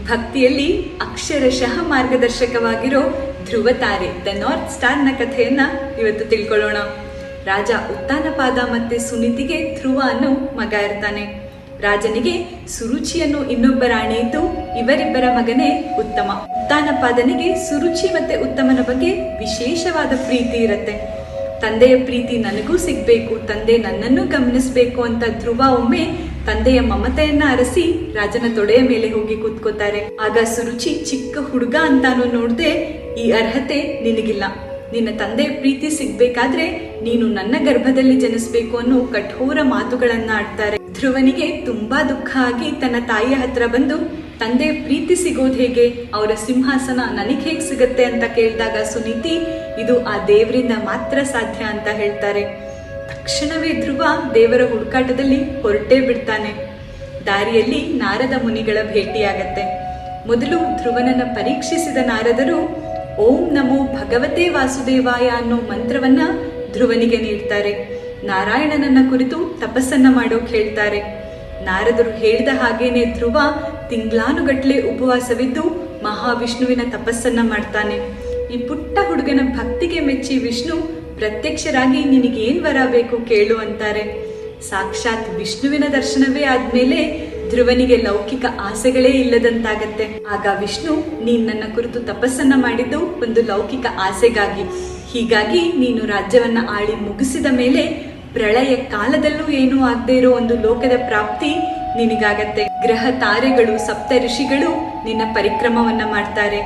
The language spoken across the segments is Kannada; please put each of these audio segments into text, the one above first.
ಭಕ್ತಿಯಲ್ಲಿ ಅಕ್ಷರಶಃ ಮಾರ್ಗದರ್ಶಕವಾಗಿರೋ ಧ್ರುವ ತಾರೆ ದ ನಾರ್ತ್ ಸ್ಟಾರ್ನ ಕಥೆಯನ್ನ ಇವತ್ತು ತಿಳ್ಕೊಳ್ಳೋಣ. ರಾಜ ಉತ್ತಾನಪಾದ ಮತ್ತೆ ಸುನೀತಿಗೆ ಧ್ರುವ ಅನ್ನೋ ಮಗ ಇರ್ತಾನೆ. ರಾಜನಿಗೆ ಸುರುಚಿಯನ್ನು ಇನ್ನೊಬ್ಬ ರಾಣಿ ಇದ್ದು ಇವರಿಬ್ಬರ ಮಗನೇ ಉತ್ತಮ. ಉತ್ತಾನಪಾದನಿಗೆ ಸುರುಚಿ ಮತ್ತೆ ಉತ್ತಮನ ಬಗ್ಗೆ ವಿಶೇಷವಾದ ಪ್ರೀತಿ ಇರತ್ತೆ. ತಂದೆಯ ಪ್ರೀತಿ ನನಗೂ ಸಿಗ್ಬೇಕು, ತಂದೆ ನನ್ನನ್ನು ಗಮನಿಸಬೇಕು ಅಂತ ಧ್ರುವ ಒಮ್ಮೆ ತಂದೆಯ ಮಮತೆಯನ್ನ ಅರಸಿ ರಾಜನ ತೊಡೆಯ ಮೇಲೆ ಹೋಗಿ ಕೂತ್ಕೋತಾರೆ ಆಗ ಸುರುಚಿ, ಚಿಕ್ಕ ಹುಡುಗ ಅಂತಾನು ನೋಡ್ದೆ, ಈ ಅರ್ಹತೆ ನಿನಗಿಲ್ಲ. ನಿನ್ನ ತಂದೆಯ ಪ್ರೀತಿ ಸಿಗ್ಬೇಕಾದ್ರೆ ನೀನು ನನ್ನ ಗರ್ಭದಲ್ಲಿ ಜನಿಸ್ಬೇಕು ಅನ್ನೋ ಕಠೋರ ಮಾತುಗಳನ್ನ ಆಡ್ತಾರೆ. ಧ್ರುವನಿಗೆ ತುಂಬಾ ದುಃಖ ಆಗಿ ತನ್ನ ತಾಯಿಯ ಹತ್ರ ಬಂದು, ತಂದೆ, ಪ್ರೀತಿ ಸಿಗೋದು ಹೇಗೆ? ಅವರ ಸಿಂಹಾಸನ ನನಗೆ ಹೇಗೆ ಸಿಗುತ್ತೆ? ಅಂತ ಕೇಳಿದಾಗ ಸುನೀತಿ, ಇದು ಆ ದೇವರಿಂದ ಮಾತ್ರ ಸಾಧ್ಯ ಅಂತ ಹೇಳ್ತಾರೆ. ತಕ್ಷಣವೇ ಧ್ರುವ ದೇವರ ಹುಡುಕಾಟದಲ್ಲಿ ಹೊರಟೇ ಬಿಡ್ತಾನೆ. ದಾರಿಯಲ್ಲಿ ನಾರದ ಮುನಿಗಳ ಭೇಟಿಯಾಗತ್ತೆ. ಮೊದಲು ಧ್ರುವನನ್ನ ಪರೀಕ್ಷಿಸಿದ ನಾರದರು, ಓಂ ನಮೋ ಭಗವತೆ ವಾಸುದೇವಾಯ ಅನ್ನೋ ಮಂತ್ರವನ್ನ ಧ್ರುವನಿಗೆ ನೀಡ್ತಾರೆ. ನಾರಾಯಣನನ್ನ ಕುರಿತು ತಪಸ್ಸನ್ನ ಮಾಡೋಕ್ ಹೇಳ್ತಾರೆ. ನಾರದರು ಹೇಳಿದ ಹಾಗೇನೆ ಧ್ರುವ ತಿಂಗ್ಲಾನುಗಟ್ಲೆ ಉಪವಾಸವಿದ್ದು ಮಹಾವಿಷ್ಣುವಿನ ತಪಸ್ಸನ್ನ ಮಾಡ್ತಾನೆ. ಈ ಪುಟ್ಟ ಹುಡುಗನ ಭಕ್ತಿಗೆ ಮೆಚ್ಚಿ ವಿಷ್ಣು ಪ್ರತ್ಯಕ್ಷರಾಗಿ ನಿನಗೇನ್ ವರ ಬೇಕು ಕೇಳು ಅಂತಾರೆ. ಸಾಕ್ಷಾತ್ ವಿಷ್ಣುವಿನ ದರ್ಶನವೇ ಆದ್ಮೇಲೆ ಧ್ರುವನಿಗೆ ಲೌಕಿಕ ಆಸೆಗಳೇ ಇಲ್ಲದಂತಾಗತ್ತೆ. ಆಗ ವಿಷ್ಣು, ನೀನ್ ನನ್ನ ಕುರಿತು ತಪಸ್ಸನ್ನ ಮಾಡಿದ್ದು ಒಂದು ಲೌಕಿಕ ಆಸೆಗಾಗಿ. ಹೀಗಾಗಿ ನೀನು ರಾಜ್ಯವನ್ನ ಆಳಿ ಮುಗಿಸಿದ ಮೇಲೆ ಪ್ರಳಯ ಕಾಲದಲ್ಲೂ ಏನೂ ಆಗದೆ ಇರೋ ಒಂದು ಲೋಕದ ಪ್ರಾಪ್ತಿ ನಿನಗಾಗತ್ತೆ. ಗ್ರಹ ತಾರೆಗಳು, ಸಪ್ತ ಋಷಿಗಳು ನಿನ್ನ ಪರಿಕ್ರಮವನ್ನ ಮಾಡ್ತಾರೆ.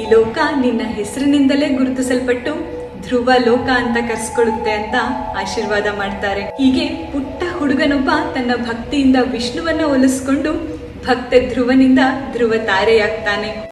ಈ ಲೋಕ ನಿನ್ನ ಹೆಸರಿನಿಂದಲೇ ಗುರುತಿಸಲ್ಪಟ್ಟು ಧ್ರುವ ಲೋಕ ಅಂತ ಕರ್ಸ್ಕೊಳ್ಳುತ್ತೆ ಅಂತ ಆಶೀರ್ವಾದ ಮಾಡ್ತಾರೆ. ಹೀಗೆ ಪುಟ್ಟ ಹುಡುಗನೊಬ್ಬ ತನ್ನ ಭಕ್ತಿಯಿಂದ ವಿಷ್ಣುವನ್ನ ಒಲಿಸ್ಕೊಂಡು ಭಕ್ತ ಧ್ರುವನಿಂದ ಧ್ರುವ ತಾರೆಯಾಗ್ತಾನೆ.